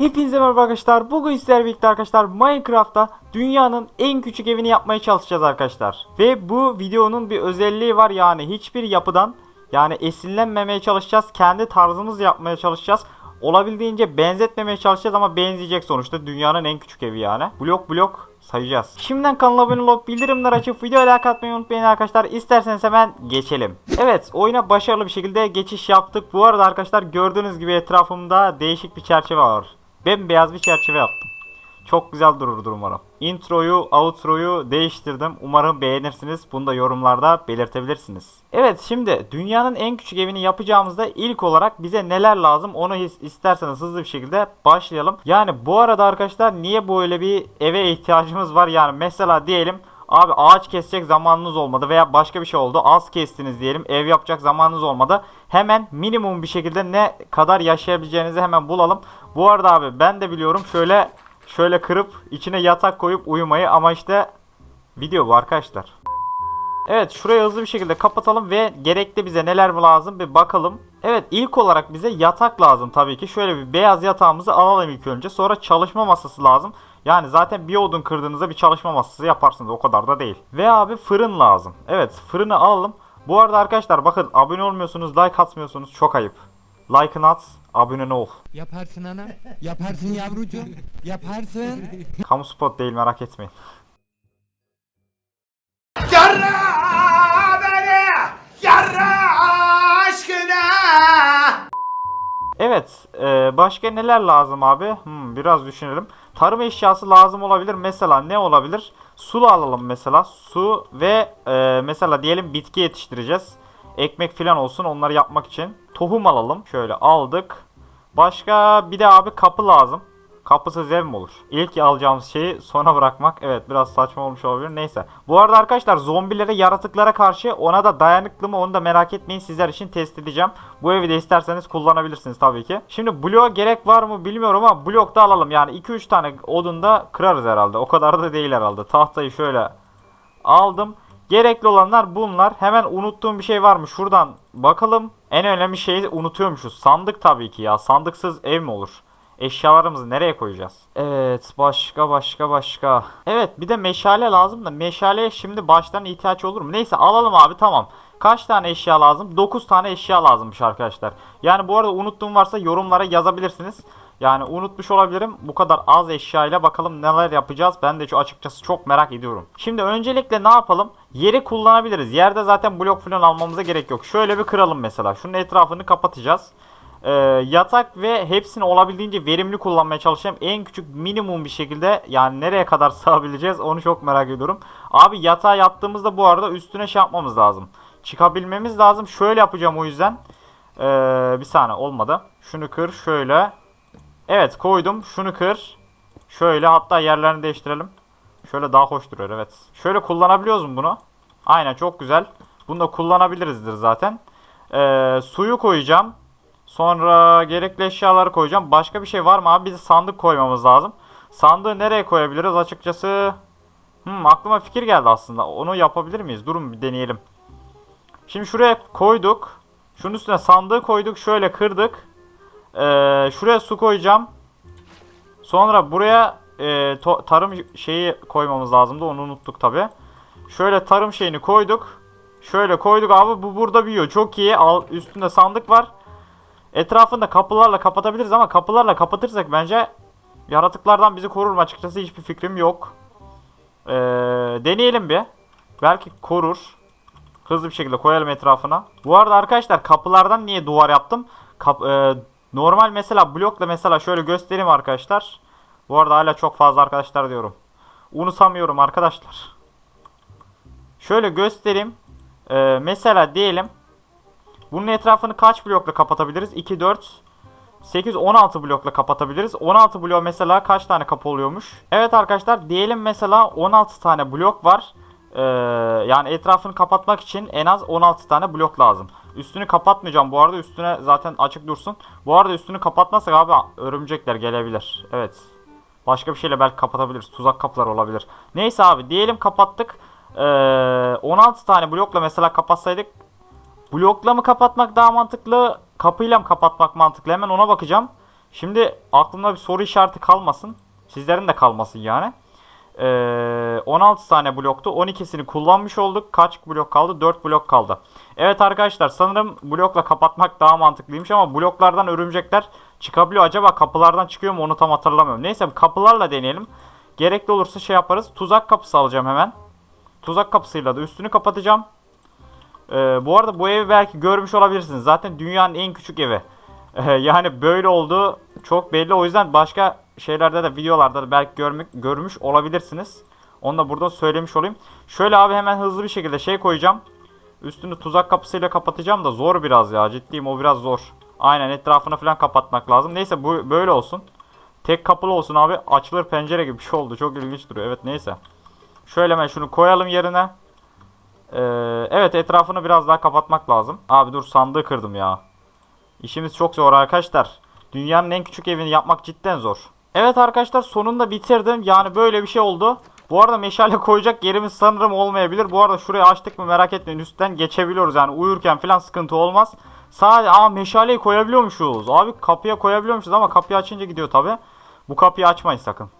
Hepinize merhaba arkadaşlar. Bugün sizlerle birlikte arkadaşlar Minecraft'ta dünyanın en küçük evini yapmaya çalışacağız arkadaşlar. Ve bu videonun bir özelliği var yani hiçbir yapıdan yani esinlenmemeye çalışacağız. Kendi tarzımız yapmaya çalışacağız. Olabildiğince benzetmemeye çalışacağız ama benzeyecek sonuçta dünyanın en küçük evi yani. Blok blok sayacağız. Şimdiden kanala abone olup bildirimler açıp videoya like atmayı unutmayın arkadaşlar. İsterseniz hemen geçelim. Evet oyuna başarılı bir şekilde geçiş yaptık. Bu arada arkadaşlar gördüğünüz gibi etrafımda değişik bir çerçeve var. Bembeyaz bir çerçeve yaptım. Çok güzel durur umarım. Introyu, outroyu değiştirdim. Umarım beğenirsiniz. Bunu da yorumlarda belirtebilirsiniz. Evet şimdi dünyanın en küçük evini yapacağımızda ilk olarak bize neler lazım onu isterseniz hızlı bir şekilde başlayalım. Yani bu arada arkadaşlar niye böyle bir eve ihtiyacımız var? Yani mesela diyelim Abi ağaç kesecek zamanınız olmadı veya başka bir şey oldu. Az kestiniz diyelim. Ev yapacak zamanınız olmadı. Hemen minimum bir şekilde ne kadar yaşayabileceğinizi hemen bulalım. Bu arada abi ben de biliyorum şöyle şöyle kırıp içine yatak koyup uyumayı ama işte video bu arkadaşlar. Evet şurayı hızlı bir şekilde kapatalım ve gerekli bize neler lazım bir bakalım. Evet ilk olarak bize yatak lazım tabii ki. Şöyle bir beyaz yatağımızı alalım ilk önce. Sonra çalışma masası lazım. Yani zaten bir odun kırdığınızda bir çalışma masası yaparsınız o kadar da değil. Ve abi fırın lazım. Evet fırını alalım. Bu arada arkadaşlar bakın abone olmuyorsunuz like atmıyorsunuz çok ayıp. Like'ını at abone ol. Yaparsın ana. Yaparsın yavrucuğum. Yaparsın. Kamu spot değil merak etmeyin. Yarra beni yarra aşkına Evet, e, başka neler lazım abi? Hmm, biraz düşünelim. Tarım eşyası lazım olabilir. Mesela ne olabilir? Su alalım mesela. Su ve e, mesela diyelim bitki yetiştireceğiz. Ekmek falan olsun onları yapmak için. Tohum alalım. Şöyle aldık. Başka bir de abi kapı lazım. Kapısız ev mi olur? İlk alacağımız şeyi sona bırakmak. Evet biraz saçma olmuş olabilir. Neyse. Bu arada arkadaşlar zombilere, yaratıklara karşı ona da dayanıklı mı onu da merak etmeyin. Sizler için test edeceğim. Bu evi de isterseniz kullanabilirsiniz tabii ki. Şimdi bloğa gerek var mı bilmiyorum ama blok da alalım. Yani 2-3 tane odun da kırarız herhalde. O kadar da değil herhalde. Tahtayı şöyle aldım. Gerekli olanlar bunlar. Hemen unuttuğum bir şey var mı? Şuradan bakalım. En önemli şeyi unutuyormuşuz. Sandık tabii ki ya. Sandıksız ev mi olur? Eşyalarımızı nereye koyacağız? Evet başka başka başka. Evet bir de meşale lazım da meşaleye şimdi baştan ihtiyaç olur mu? Neyse alalım abi tamam. Kaç tane eşya lazım? 9 tane eşya lazımmış arkadaşlar. Yani bu arada unuttuğum varsa yorumlara yazabilirsiniz. Yani unutmuş olabilirim. Bu kadar az eşyayla bakalım neler yapacağız. Ben de şu açıkçası çok merak ediyorum. Şimdi öncelikle ne yapalım? Yeri kullanabiliriz. Yerde zaten blok falan almamıza gerek yok. Şöyle bir kıralım mesela. Şunun etrafını kapatacağız. Ee, yatak ve hepsini olabildiğince verimli kullanmaya çalışacağım. En küçük minimum bir şekilde yani nereye kadar sığabileceğiz onu çok merak ediyorum. Abi yatağa yattığımızda bu arada üstüne şey yapmamız lazım. Çıkabilmemiz lazım. Şöyle yapacağım o yüzden. Ee, bir saniye olmadı. Şunu kır şöyle. Evet koydum. Şunu kır. Şöyle hatta yerlerini değiştirelim. Şöyle daha hoş duruyor evet. Şöyle kullanabiliyoruz mu bunu? Aynen çok güzel. Bunu da kullanabilirizdir zaten. Ee, suyu koyacağım. Sonra gerekli eşyaları koyacağım. Başka bir şey var mı abi? Bize sandık koymamız lazım. Sandığı nereye koyabiliriz açıkçası? Hmm, aklıma fikir geldi aslında. Onu yapabilir miyiz? Durun bir deneyelim. Şimdi şuraya koyduk. Şunun üstüne sandığı koyduk. Şöyle kırdık. Ee, şuraya su koyacağım. Sonra buraya e, tarım şeyi koymamız lazımdı. Onu unuttuk tabi. Şöyle tarım şeyini koyduk. Şöyle koyduk abi. Bu burada büyüyor. Çok iyi. Al, üstünde sandık var. Etrafında kapılarla kapatabiliriz ama kapılarla kapatırsak bence yaratıklardan bizi korur mu açıkçası hiçbir fikrim yok. Ee, deneyelim bir. Belki korur. Hızlı bir şekilde koyalım etrafına. Bu arada arkadaşlar kapılardan niye duvar yaptım? Kap- e, normal mesela blokla mesela şöyle göstereyim arkadaşlar. Bu arada hala çok fazla arkadaşlar diyorum. Unutamıyorum arkadaşlar. Şöyle göstereyim. Ee, mesela diyelim bunun etrafını kaç blokla kapatabiliriz? 2, 4, 8, 16 blokla kapatabiliriz. 16 blok mesela kaç tane kapı oluyormuş? Evet arkadaşlar diyelim mesela 16 tane blok var. Ee, yani etrafını kapatmak için en az 16 tane blok lazım. Üstünü kapatmayacağım bu arada üstüne zaten açık dursun. Bu arada üstünü kapatmazsak abi örümcekler gelebilir. Evet. Başka bir şeyle belki kapatabiliriz. Tuzak kapılar olabilir. Neyse abi diyelim kapattık. Ee, 16 tane blokla mesela kapatsaydık blokla mı kapatmak daha mantıklı, kapıyla mı kapatmak mantıklı? Hemen ona bakacağım. Şimdi aklımda bir soru işareti kalmasın. Sizlerin de kalmasın yani. Ee, 16 tane bloktu. 12'sini kullanmış olduk. Kaç blok kaldı? 4 blok kaldı. Evet arkadaşlar sanırım blokla kapatmak daha mantıklıymış ama bloklardan örümcekler çıkabiliyor. Acaba kapılardan çıkıyor mu onu tam hatırlamıyorum. Neyse kapılarla deneyelim. Gerekli olursa şey yaparız. Tuzak kapısı alacağım hemen. Tuzak kapısıyla da üstünü kapatacağım. Ee, bu arada bu evi belki görmüş olabilirsiniz. Zaten dünyanın en küçük evi. Ee, yani böyle olduğu çok belli. O yüzden başka şeylerde de videolarda da belki görmük, görmüş olabilirsiniz. Onu da burada söylemiş olayım. Şöyle abi hemen hızlı bir şekilde şey koyacağım. Üstünü tuzak kapısıyla kapatacağım da zor biraz ya. Ciddiyim o biraz zor. Aynen etrafını falan kapatmak lazım. Neyse bu böyle olsun. Tek kapılı olsun abi. Açılır pencere gibi bir şey oldu. Çok ilginç duruyor. Evet neyse. Şöyle hemen şunu koyalım yerine. Ee, evet etrafını biraz daha kapatmak lazım. Abi dur sandığı kırdım ya. İşimiz çok zor arkadaşlar. Dünyanın en küçük evini yapmak cidden zor. Evet arkadaşlar sonunda bitirdim. Yani böyle bir şey oldu. Bu arada meşale koyacak yerimiz sanırım olmayabilir. Bu arada şurayı açtık mı merak etmeyin. Üstten geçebiliyoruz yani uyurken falan sıkıntı olmaz. Sadece aa meşaleyi koyabiliyormuşuz. Abi kapıya koyabiliyormuşuz ama kapıyı açınca gidiyor tabi. Bu kapıyı açmayın sakın.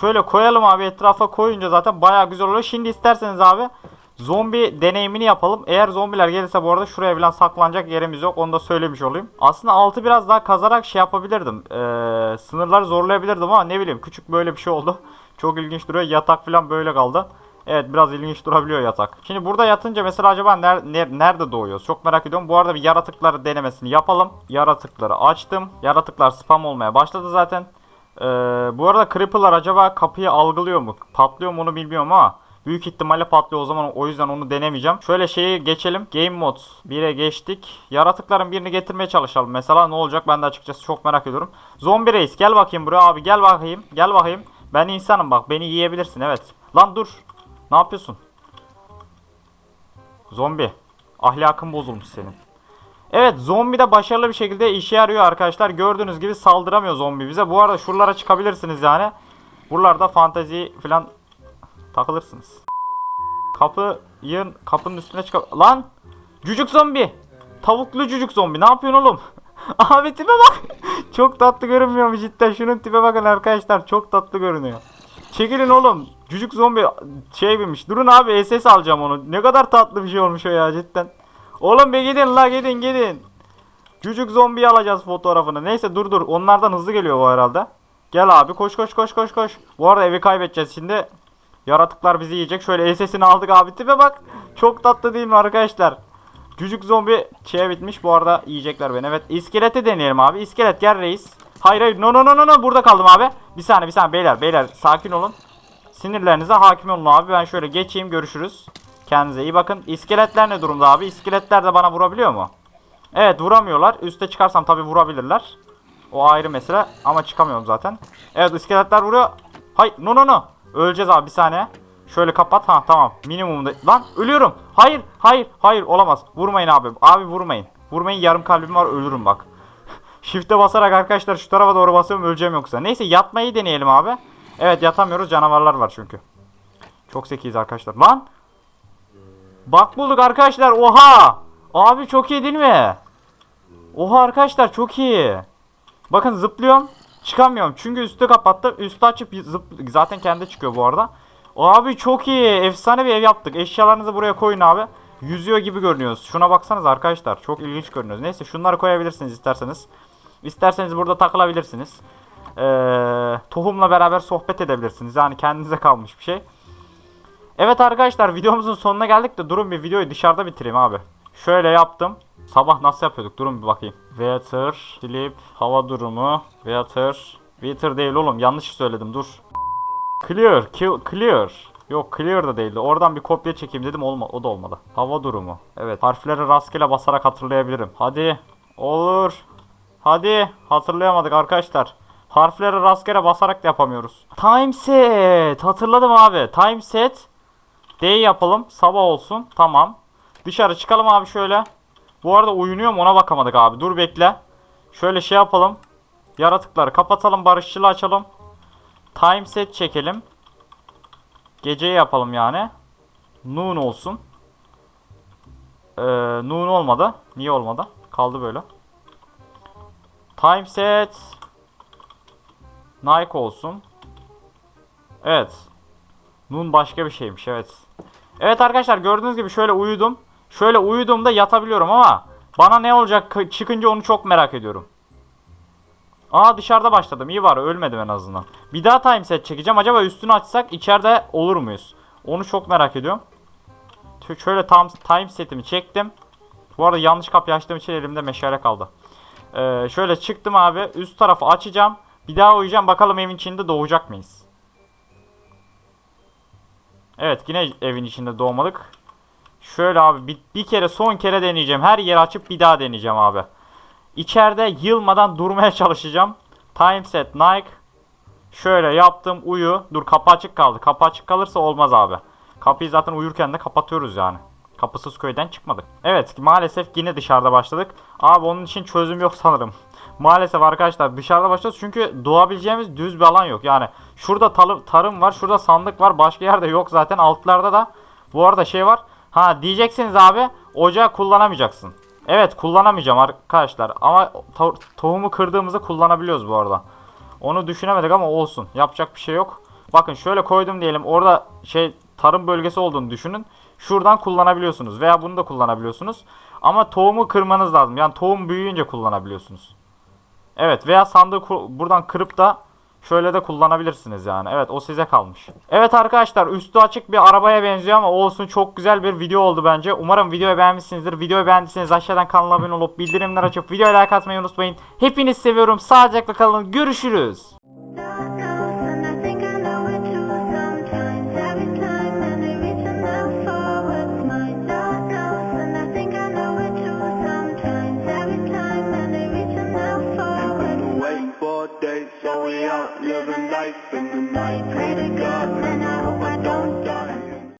Şöyle koyalım abi etrafa koyunca zaten baya güzel oluyor. Şimdi isterseniz abi zombi deneyimini yapalım. Eğer zombiler gelirse bu arada şuraya falan saklanacak yerimiz yok. Onu da söylemiş olayım. Aslında altı biraz daha kazarak şey yapabilirdim. Ee, sınırları zorlayabilirdim ama ne bileyim küçük böyle bir şey oldu. Çok ilginç duruyor. Yatak falan böyle kaldı. Evet biraz ilginç durabiliyor yatak. Şimdi burada yatınca mesela acaba ner- ner- nerede doğuyoruz? Çok merak ediyorum. Bu arada bir yaratıkları denemesini yapalım. Yaratıkları açtım. Yaratıklar spam olmaya başladı zaten. Ee, bu arada Creeper'lar acaba kapıyı algılıyor mu? Patlıyor mu onu bilmiyorum ama büyük ihtimalle patlıyor o zaman o yüzden onu denemeyeceğim. Şöyle şeyi geçelim. Game Mode 1'e geçtik. Yaratıkların birini getirmeye çalışalım. Mesela ne olacak ben de açıkçası çok merak ediyorum. Zombi reis gel bakayım buraya abi gel bakayım. Gel bakayım. Ben insanım bak beni yiyebilirsin evet. Lan dur. Ne yapıyorsun? Zombi. Ahlakın bozulmuş senin. Evet zombi de başarılı bir şekilde işe yarıyor arkadaşlar. Gördüğünüz gibi saldıramıyor zombi bize. Bu arada şuralara çıkabilirsiniz yani. Buralarda fantezi falan takılırsınız. Kapıyın kapının üstüne çık. Lan! Cücük zombi. Tavuklu cücük zombi. Ne yapıyorsun oğlum? Abi tipe bak. çok tatlı görünmüyor mu cidden? Şunun tipe bakın arkadaşlar. Çok tatlı görünüyor. Çekilin oğlum. Cücük zombi şey binmiş. Durun abi SS alacağım onu. Ne kadar tatlı bir şey olmuş o ya cidden. Oğlum be gidin la gidin gidin. Cücük zombiyi alacağız fotoğrafını. Neyse dur dur. Onlardan hızlı geliyor bu herhalde. Gel abi koş koş koş koş koş. Bu arada evi kaybedeceğiz şimdi. Yaratıklar bizi yiyecek. Şöyle SS'ini aldık abi. Tipe bak. Çok tatlı değil mi arkadaşlar? Cücük zombi şeye bitmiş. Bu arada yiyecekler beni. Evet iskeleti deneyelim abi. İskelet gel reis. Hayır hayır. No no no no no. Burada kaldım abi. Bir saniye bir saniye beyler beyler. Sakin olun. Sinirlerinize hakim olun abi. Ben şöyle geçeyim görüşürüz. Kendinize iyi bakın. İskeletler ne durumda abi? İskeletler de bana vurabiliyor mu? Evet vuramıyorlar. Üste çıkarsam tabi vurabilirler. O ayrı mesele ama çıkamıyorum zaten. Evet iskeletler vuruyor. Hay no no no. Öleceğiz abi bir saniye. Şöyle kapat. Ha tamam. Minimumda. Lan ölüyorum. Hayır hayır hayır olamaz. Vurmayın abi. Abi vurmayın. Vurmayın yarım kalbim var ölürüm bak. Shift'e basarak arkadaşlar şu tarafa doğru basıyorum öleceğim yoksa. Neyse yatmayı deneyelim abi. Evet yatamıyoruz canavarlar var çünkü. Çok zekiyiz arkadaşlar. Lan Bak bulduk arkadaşlar. Oha! Abi çok iyi değil mi? Oha arkadaşlar çok iyi. Bakın zıplıyorum. Çıkamıyorum. Çünkü üstü kapattım. Üstü açıp zıp zaten kendi çıkıyor bu arada. Abi çok iyi. Efsane bir ev yaptık. Eşyalarınızı buraya koyun abi. Yüzüyor gibi görünüyoruz. Şuna baksanız arkadaşlar. Çok ilginç görünüyoruz. Neyse şunları koyabilirsiniz isterseniz. İsterseniz burada takılabilirsiniz. Ee, tohumla beraber sohbet edebilirsiniz. Yani kendinize kalmış bir şey. Evet arkadaşlar videomuzun sonuna geldik de durun bir videoyu dışarıda bitireyim abi. Şöyle yaptım. Sabah nasıl yapıyorduk? Durun bir bakayım. Weather, sleep, hava durumu, weather. Weather değil oğlum yanlış söyledim dur. Clear, clear. Yok clear da değildi. Oradan bir kopya çekeyim dedim olma o da olmadı. Hava durumu. Evet harfleri rastgele basarak hatırlayabilirim. Hadi. Olur. Hadi. Hatırlayamadık arkadaşlar. Harfleri rastgele basarak da yapamıyoruz. Time set. Hatırladım abi. Time set. D yapalım. Sabah olsun. Tamam. Dışarı çıkalım abi şöyle. Bu arada uyunuyor mu ona bakamadık abi. Dur bekle. Şöyle şey yapalım. Yaratıkları kapatalım. Barışçılı açalım. Time set çekelim. Geceyi yapalım yani. Noon olsun. Ee, noon olmadı. Niye olmadı? Kaldı böyle. Time set. Nike olsun. Evet. Nun başka bir şeymiş evet. Evet arkadaşlar gördüğünüz gibi şöyle uyudum. Şöyle uyuduğumda yatabiliyorum ama bana ne olacak kı- çıkınca onu çok merak ediyorum. Aa dışarıda başladım. İyi var ölmedim en azından. Bir daha time set çekeceğim. Acaba üstünü açsak içeride olur muyuz? Onu çok merak ediyorum. Şöyle tam time setimi çektim. Bu arada yanlış kapıyı açtığım için elimde meşale kaldı. Ee, şöyle çıktım abi. Üst tarafı açacağım. Bir daha uyuyacağım. Bakalım evin içinde doğacak mıyız? Evet yine evin içinde doğmadık. Şöyle abi bir, bir kere son kere deneyeceğim. Her yeri açıp bir daha deneyeceğim abi. İçeride yılmadan durmaya çalışacağım. Time set Nike. Şöyle yaptım uyu. Dur kapı açık kaldı. Kapı açık kalırsa olmaz abi. Kapıyı zaten uyurken de kapatıyoruz yani. Kapısız köyden çıkmadık. Evet maalesef yine dışarıda başladık. Abi onun için çözüm yok sanırım. Maalesef arkadaşlar dışarıda başlıyoruz çünkü doğabileceğimiz düz bir alan yok. Yani şurada tarım var, şurada sandık var, başka yerde yok zaten. Altlarda da bu arada şey var. Ha diyeceksiniz abi ocağı kullanamayacaksın. Evet kullanamayacağım arkadaşlar ama to- tohumu kırdığımızda kullanabiliyoruz bu arada. Onu düşünemedik ama olsun. Yapacak bir şey yok. Bakın şöyle koydum diyelim. Orada şey tarım bölgesi olduğunu düşünün. Şuradan kullanabiliyorsunuz veya bunu da kullanabiliyorsunuz. Ama tohumu kırmanız lazım. Yani tohum büyüyünce kullanabiliyorsunuz. Evet veya sandığı buradan kırıp da şöyle de kullanabilirsiniz yani. Evet o size kalmış. Evet arkadaşlar üstü açık bir arabaya benziyor ama olsun çok güzel bir video oldu bence. Umarım videoyu beğenmişsinizdir. Videoyu beğendiyseniz aşağıdan kanala abone olup bildirimler açıp videoya like atmayı unutmayın. Hepinizi seviyorum. Sağlıcakla kalın. Görüşürüz.